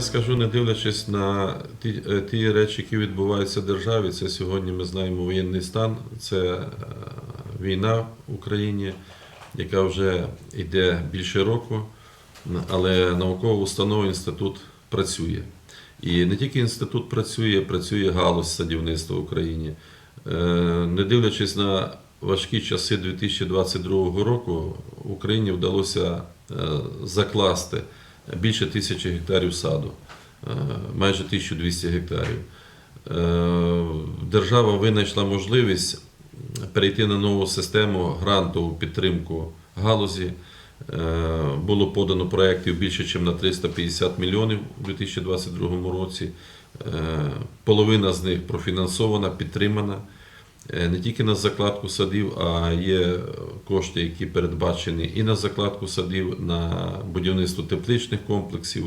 Я скажу, не дивлячись на ті, е, ті речі, які відбуваються в державі, це сьогодні ми знаємо воєнний стан, це е, війна в Україні, яка вже йде більше року, але наукова установа інститут працює. І не тільки інститут працює, працює галузь садівництва в Україні. Е, Не дивлячись на важкі часи 2022 року, Україні вдалося закласти більше тисячі гектарів саду, е, майже 1200 гектарів. Е, Держава винайшла можливість перейти на нову систему грантову підтримку галузі. Е, Було подано проєктів більше, ніж на 350 мільйонів у 2022 році. Половина з них профінансована, підтримана не тільки на закладку садів, а є кошти, які передбачені і на закладку садів, на будівництво тепличних комплексів.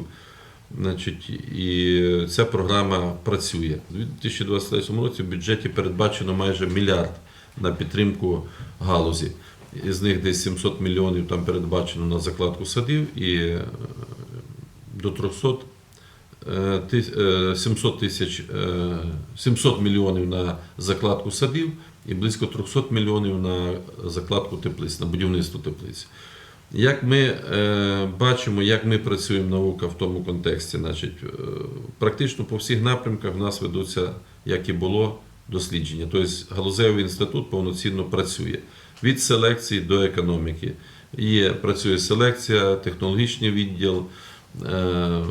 Значить, і ця програма працює. У 2023 році в бюджеті передбачено майже мільярд на підтримку галузі. Із них десь 700 мільйонів там передбачено на закладку садів і е, до 300 е, ти- е, 700 тисяч е, 700 мільйонів на закладку садів і близько 300 мільйонів на закладку теплиць, на будівництво теплиць. Як ми е, бачимо, як ми працюємо наука в тому контексті, значить, е, практично по всіх напрямках в нас ведуться, як і було, дослідження. Тобто галузевий інститут повноцінно працює від селекції до економіки. Є, працює селекція, технологічний відділ, е,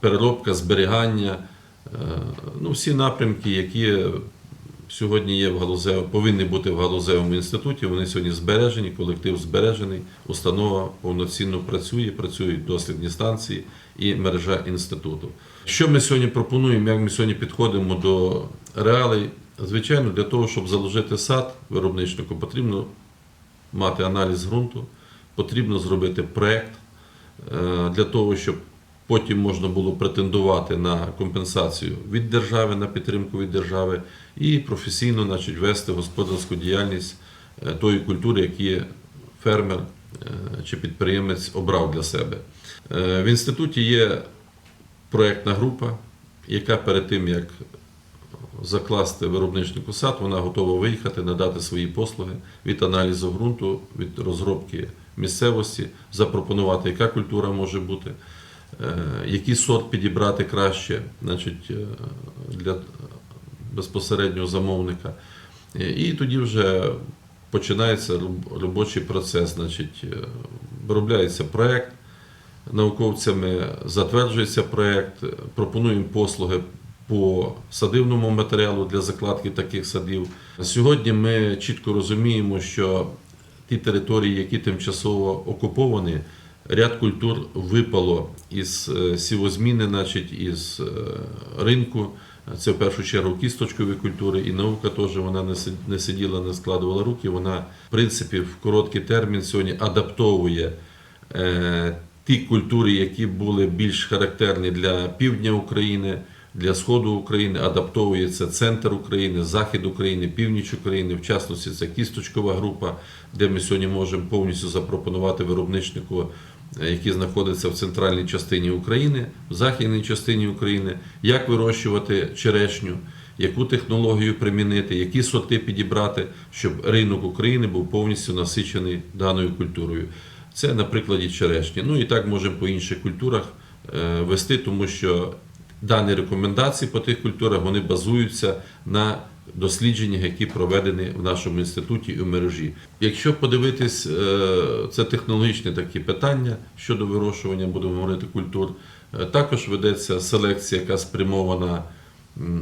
переробка, зберігання, е, ну, всі напрямки, які сьогодні є в галузевому, повинні бути в галузевому інституті. Вони сьогодні збережені, колектив збережений, установа повноцінно працює, працюють дослідні станції і мережа інституту. Що ми сьогодні пропонуємо, як ми сьогодні підходимо до реалій? Звичайно, для того, щоб заложити сад виробничнику, потрібно мати аналіз ґрунту, потрібно зробити проєкт е, для того, щоб потім можна було претендувати на компенсацію від держави, на підтримку від держави, і професійно значить, вести господарську діяльність е, тої культури, які фермер е, чи підприємець обрав для себе. Е, В інституті є проєктна група, яка перед тим, як закласти виробничнику сад, вона готова виїхати, надати свої послуги від аналізу ґрунту, від розробки місцевості, запропонувати, яка культура може бути, який сорт підібрати краще значить, е, для безпосереднього замовника. Е, І тоді вже починається робочий процес. Значить, е, виробляється проєкт, науковцями затверджується проєкт, пропонуємо послуги по садивному матеріалу для закладки таких садів. Сьогодні ми чітко розуміємо, що ті території, які тимчасово окуповані, ряд культур випало із е, сівозміни, значить, із е, ринку. Це в першу чергу кісточкові культури, і наука теж вона не сиділа, не складувала руки. Вона, в принципі, в короткий термін сьогодні адаптовує е, ті культури, які були більш характерні для півдня України, для сходу України, адаптовується центр України, захід України, північ України. В частності це кісточкова група, де ми сьогодні можемо повністю запропонувати виробничнику, е, який знаходиться в центральній частині України, в західній частині України, як вирощувати черешню. Яку технологію примінити, які сорти підібрати, щоб ринок України був повністю насичений даною культурою. Це на прикладі черешні. Ну і так можемо по інших культурах е, вести, тому що дані рекомендації по тих культурах вони базуються на дослідженнях, які проведені в нашому інституті і в мережі. Якщо подивитись, е, це технологічні такі питання щодо вирощування, будемо говорити культур. Е, Також ведеться селекція, яка спрямована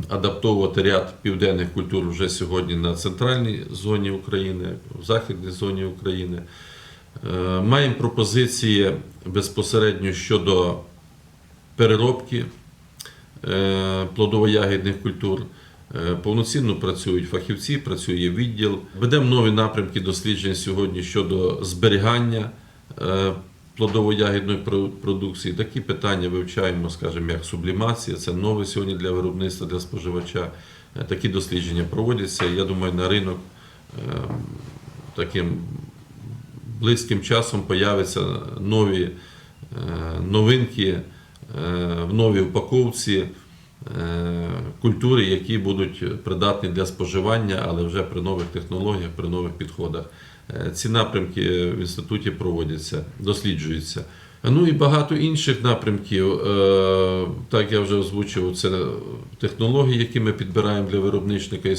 адаптовувати ряд південних культур вже сьогодні на центральній зоні України, в західній зоні України. Е, Маємо пропозиції безпосередньо щодо переробки плодово-ягідних культур. Е, Повноцінно працюють фахівці, працює відділ. Ведемо нові напрямки досліджень сьогодні щодо зберігання е, плодово-ягідної продукції. Такі питання вивчаємо, скажімо, як сублімація. Це нове сьогодні для виробництва, для споживача. Е, Такі дослідження проводяться. Я думаю, на ринок е, таким близьким часом появляться нові е, новинки в новій упаковці е, культури, які будуть придатні для споживання, але вже при нових технологіях, при нових підходах. Е, Ці напрямки в інституті проводяться, досліджуються. Ну і багато інших напрямків. Е, Так я вже озвучив, це технології, які ми підбираємо для виробничника і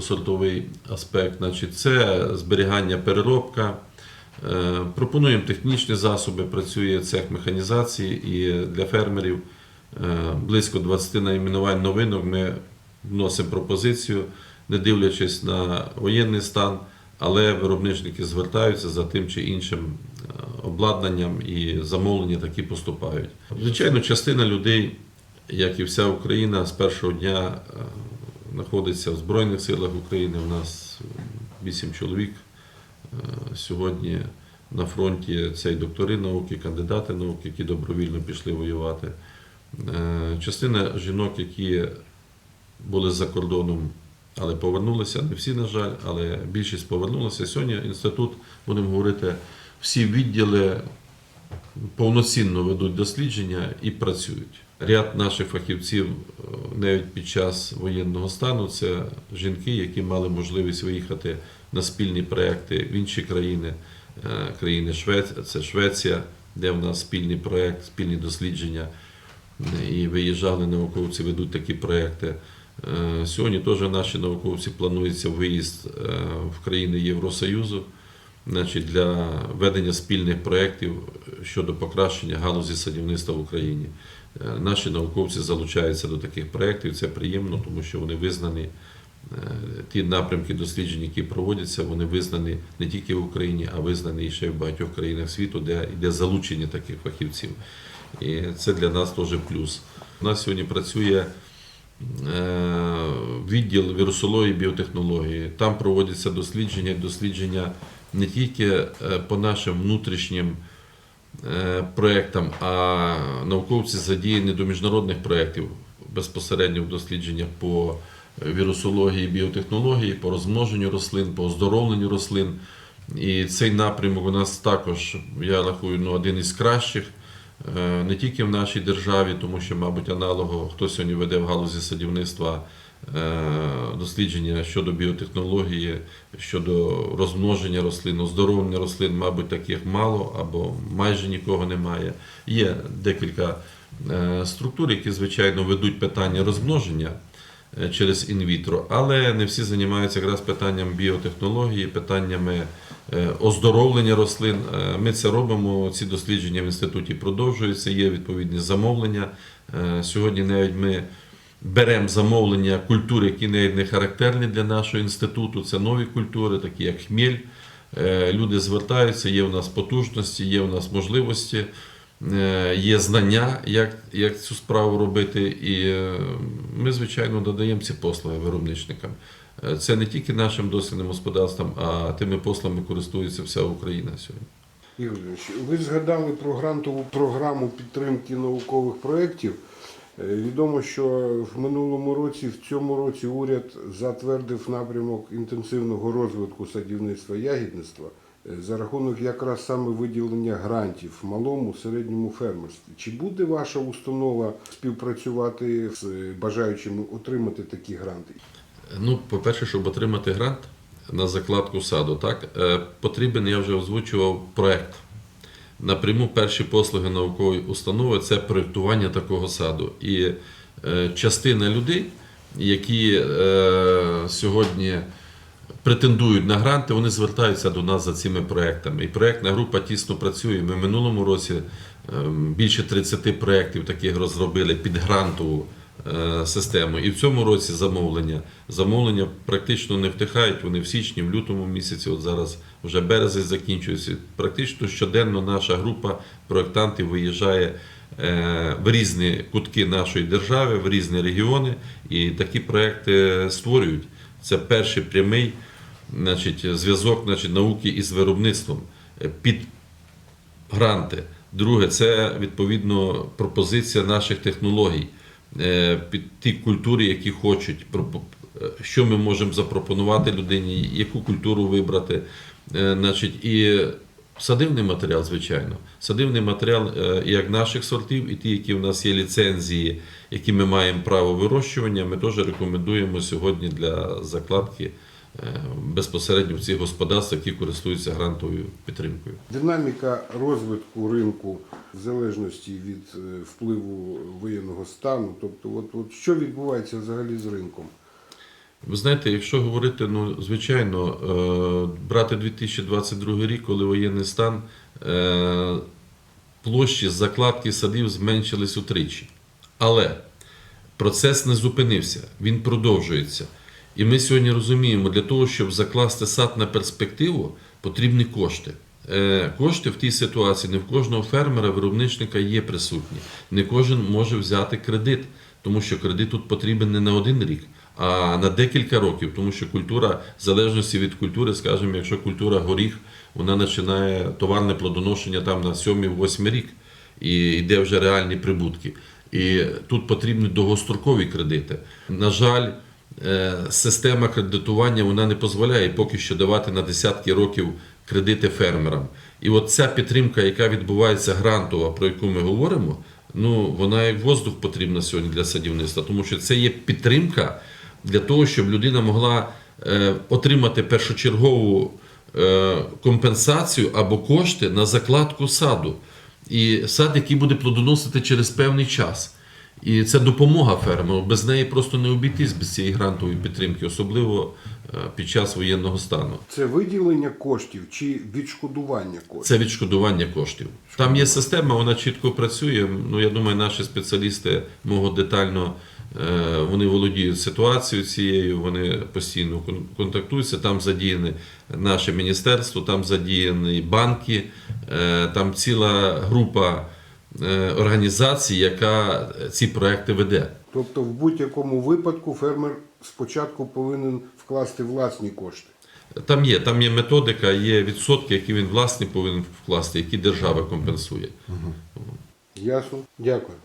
сортовий аспект. Значить, це зберігання, переробка. Е, Пропонуємо технічні засоби, працює цех механізації і для фермерів е, близько 20 найменувань новинок ми вносимо пропозицію, не дивлячись на воєнний стан, але виробничники звертаються за тим чи іншим е, обладнанням і замовлення такі поступають. Звичайно, частина людей, як і вся Україна, з першого дня знаходиться в Збройних силах України. У нас 8 чоловік Сьогодні на фронті це і доктори науки, кандидати наук, які добровільно пішли воювати. Е, Частина жінок, які були за кордоном, але повернулися, не всі, на жаль, але більшість повернулася. Сьогодні інститут, будемо говорити, всі відділи повноцінно ведуть дослідження і працюють. Ряд наших фахівців е, навіть під час воєнного стану це жінки, які мали можливість виїхати на спільні проекти в інші країни, е, країни Швеція, це Швеція, де в нас спільний проект, спільні дослідження. І виїжджали науковці, ведуть такі проекти. Е, Сьогодні теж наші науковці планується виїзд е, в країни Євросоюзу значить, для ведення спільних проєктів щодо покращення галузі садівництва в Україні. Наші науковці залучаються до таких проєктів. Це приємно, тому що вони визнані. Е, Ті напрямки досліджень, які проводяться, вони визнані не тільки в Україні, а визнані ще в багатьох країнах світу, де йде залучення таких фахівців. І це для нас теж плюс. У нас сьогодні працює е, відділ вірусології і біотехнології. Там проводяться дослідження, дослідження не тільки е, по нашим внутрішнім проєктам, а науковці задіяні до міжнародних проєктів безпосередньо в дослідженнях по вірусології, біотехнології, по розмноженню рослин, по оздоровленню рослин. І цей напрямок у нас також, я рахую, ну, один із кращих. Е, Не тільки в нашій державі, тому що, мабуть, аналого, хто сьогодні веде в галузі садівництва е, дослідження щодо біотехнології, щодо розмноження рослин, оздоровлення рослин, мабуть, таких мало або майже нікого немає. Є декілька е, структур, які, звичайно, ведуть питання розмноження через інвітро, але не всі займаються якраз питанням біотехнології, питаннями е, оздоровлення рослин. Е, Ми це робимо. Ці дослідження в інституті продовжуються. Є відповідні замовлення. Е, Сьогодні навіть ми беремо замовлення культур, які не характерні для нашого інституту. Це нові культури, такі як хміль. Е, Люди звертаються, є в нас потужності, є в нас можливості, е, є знання, як, як цю справу робити. І е, ми, звичайно, додаємо ці послуги виробничникам. Е, Це не тільки нашим дослідним господарствам, а тими послугами користується вся Україна сьогодні. Ігор ви згадали про грантову програму підтримки наукових проєктів. Е, Відомо, що в минулому році, в цьому році уряд затвердив напрямок інтенсивного розвитку садівництва ягідництва е, за рахунок якраз саме виділення грантів малому середньому фермерстві. Чи буде ваша установа співпрацювати з е, бажаючими отримати такі гранти? Ну, по-перше, щоб отримати грант на закладку саду, так, е, потрібен, я вже озвучував проект. Напряму перші послуги наукової установи це проєктування такого саду. І е, частина людей, які е, сьогодні претендують на гранти, вони звертаються до нас за цими проектами. І проектна група тісно працює. Ми в минулому році е, більше 30 проєктів таких розробили під грантову е, систему. І в цьому році замовлення. Замовлення практично не втихають. Вони в січні, в лютому місяці, от зараз вже березень закінчується. Практично щоденно наша група проєктантів виїжджає е, в різні кутки нашої держави, в різні регіони, і такі проекти створюють. Це перший прямий значить, зв'язок значить, науки із виробництвом е, під гранти. Друге, це відповідно пропозиція наших технологій е, під ті культури, які хочуть. Е, Що ми можемо запропонувати людині, яку культуру вибрати. Значить, і Садивний матеріал, звичайно. Садивний матеріал е, як наших сортів, і ті, які в нас є ліцензії, які ми маємо право вирощування, ми теж рекомендуємо сьогодні для закладки е, безпосередньо в ці господарства, які користуються грантовою підтримкою. Динаміка розвитку ринку в залежності від е, впливу воєнного стану. Тобто, от, от що відбувається взагалі з ринком? Ви знаєте, якщо говорити, ну звичайно, е, брати 2022 рік, коли воєнний стан, е, площі закладки садів зменшились утричі. Але процес не зупинився, він продовжується. І ми сьогодні розуміємо, для того, щоб закласти сад на перспективу, потрібні кошти. Е, Кошти в тій ситуації не в кожного фермера, виробничника є присутні. Не кожен може взяти кредит, тому що кредит тут потрібен не на один рік, а на декілька років, тому що культура, в залежності від культури, скажімо, якщо культура горіх, вона починає товарне плодоношення там на 7-8 рік і йде вже реальні прибутки. І тут потрібні довгострокові кредити. На жаль, е, система кредитування вона не дозволяє поки що давати на десятки років кредити фермерам. І от ця підтримка, яка відбувається грантова, про яку ми говоримо, ну вона як воздух потрібна сьогодні для садівництва, тому що це є підтримка для того, щоб людина могла е, отримати першочергову е, компенсацію або кошти на закладку саду. І сад, який буде плодоносити через певний час. І це допомога фермеру. Без неї просто не обійтись без цієї грантової підтримки, особливо е, під час воєнного стану. Це виділення коштів чи відшкодування коштів? Це відшкодування коштів. Там є система, вона чітко працює. Ну я думаю, наші спеціалісти можуть детально вони володіють ситуацією цією, вони постійно контактуються. Там задіяне наше міністерство, там задіяні банки, е, там ціла група е, організацій, яка ці проекти веде. Тобто, в будь-якому випадку фермер спочатку повинен вкласти власні кошти. Там є, там є методика, є відсотки, які він власне повинен вкласти, які держава компенсує. Ясно. Дякую.